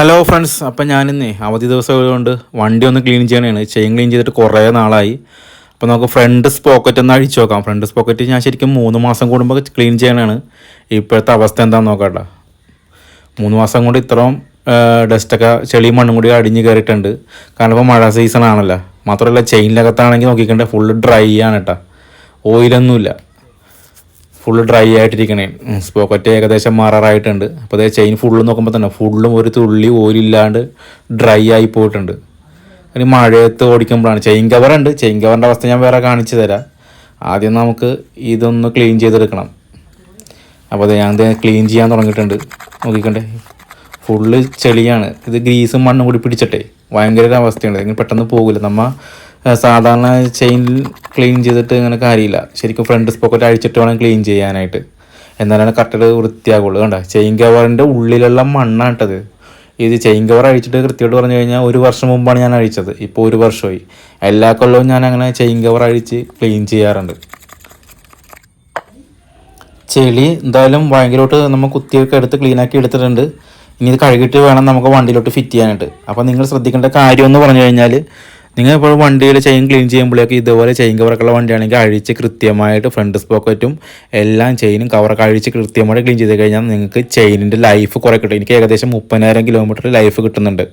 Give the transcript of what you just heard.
Hello friends അപ്പം ഞാനിന്നേ അവധി ദിവസമായതുകൊണ്ട് വണ്ടി ഒന്ന് ക്ലീൻ ചെയ്യണേണ് ചെയിൻ ക്ലീൻ ചെയ്തിട്ട് കുറേ നാളായി. അപ്പോൾ നമുക്ക് ഫ്രണ്ട് സ്പോക്കറ്റ് ഒന്ന് അഴിച്ചു നോക്കാം. ഫ്രണ്ട് സ്പോക്കറ്റ് ഞാൻ ശരിക്കും മൂന്ന് മാസം കൂടുമ്പോൾ ക്ലീൻ ചെയ്യണതാണ് ഇപ്പോഴത്തെ അവസ്ഥ എന്താണെന്ന് നോക്കട്ടെ മൂന്ന് മാസം കൊണ്ട് ഇത്രയും ഡസ്റ്റൊക്കെ ചെളിയും മണ്ണും കൂടി അടിഞ്ഞ് കയറിയിട്ടുണ്ട്. കാരണം ഇപ്പോൾ മഴ സീസൺ ആണല്ലോ. മാത്രമല്ല ചെയിനിലകത്താണെങ്കിൽ നോക്കിക്കണ്ടേ ഫുള്ള് ഡ്രൈ ആണ് കേട്ടോ. ഓയിലൊന്നുമില്ല ഫുള്ള് ഡ്രൈ ആയിട്ടിരിക്കണേ. സ്പോക്കറ്റ് ഏകദേശം മാറാറായിട്ടുണ്ട്. അപ്പോൾ അതേ ചെയിൻ ഫുള്ള് നോക്കുമ്പോൾ തന്നെ ഫുള്ളും ഒരു തുള്ളി ഓരില്ലാണ്ട് ഡ്രൈ ആയി പോയിട്ടുണ്ട്. ഇനി മഴയത്ത് ഓടിക്കുമ്പോഴാണ്. ചെയിൻ കവർ ഉണ്ട്. ചെയിൻ കവറിന്റെ അവസ്ഥ ഞാൻ വേറെ കാണിച്ചു തരാം. ആദ്യം നമുക്ക് ഇതൊന്ന് ക്ലീൻ ചെയ്തെടുക്കണം. അപ്പോൾ അത് ഞാൻ ക്ലീൻ ചെയ്യാൻ തുടങ്ങിയിട്ടുണ്ട്. നോക്കിക്കണ്ടേ. ഫുള്ള് ചെളിയാണ്. ഇത് ഗ്രീസും മണ്ണും കൂടി പിടിച്ചിട്ടേ. ഭയങ്കര ഒരു അവസ്ഥയുണ്ട് ഇങ്ങനെ പെട്ടെന്ന് പോകില്ല നമ്മ ഏഹ്, സാധാരണ ചെയിൻ ക്ലീൻ ചെയ്തിട്ട് ഇങ്ങനെ കാര്യമില്ല. ശരിക്കും ഫ്രണ്ട് സ്പോക്കറ്റ് അഴിച്ചിട്ട് വേണം ക്ലീൻ ചെയ്യാനായിട്ട്. എന്നാലാണ് കറക്റ്റ് വൃത്തിയാകുള്ളൂ. കണ്ട? ചെയിൻ കവറിന്റെ ഉള്ളിലുള്ള മണ്ണാണ് ഇട്ടത് ഇത് ചെയിൻ കവർ അഴിച്ചിട്ട് കൃത്യമായിട്ട് പറഞ്ഞു കഴിഞ്ഞാൽ ഒരു വർഷം മുമ്പാണ് ഞാൻ അഴിച്ചത്. ഇപ്പോൾ ഒരു വർഷമായി. എല്ലാ കൊല്ലവും ഞാൻ അങ്ങനെ ചെയിൻ കവർ അഴിച്ച് ക്ലീൻ ചെയ്യാറുണ്ട്. ചെളി എന്തായാലും ഭയങ്കരമായിട്ട് നമ്മൾ കുത്തിയൊക്കെ എടുത്ത് ക്ലീനാക്കി എടുത്തിട്ടുണ്ട്. ഇനി ഇത് കഴുകിയിട്ട് വേണം നമുക്ക് വണ്ടിയിലോട്ട് ഫിറ്റ് ചെയ്യാനായിട്ട്. അപ്പോൾ നിങ്ങൾ ശ്രദ്ധിക്കേണ്ട കാര്യം എന്ന് പറഞ്ഞു കഴിഞ്ഞാൽ നിങ്ങൾ ഇപ്പോൾ വണ്ടിയിൽ ചെയിൻ ക്ലീൻ ചെയ്യുമ്പോഴേക്ക് ഇതുപോലെ ചെയിൻ കവറൊക്കെയുള്ള വണ്ടിയാണെങ്കിൽ അഴിച്ച് കൃത്യമായിട്ട് ഫ്രണ്ട് സ്പോക്കറ്റും എല്ലാം ചെയിനും കവറൊക്കെ അഴിച്ച് കൃത്യമായിട്ട് ക്ലീൻ ചെയ്ത് കഴിഞ്ഞാൽ നിങ്ങൾക്ക് ചെയിനിന്റെ ലൈഫ് കുറേ കിട്ടും എനിക്ക് ഏകദേശം മുപ്പതിനായിരം കിലോമീറ്റർ ലൈഫ് കിട്ടുന്നുണ്ട്.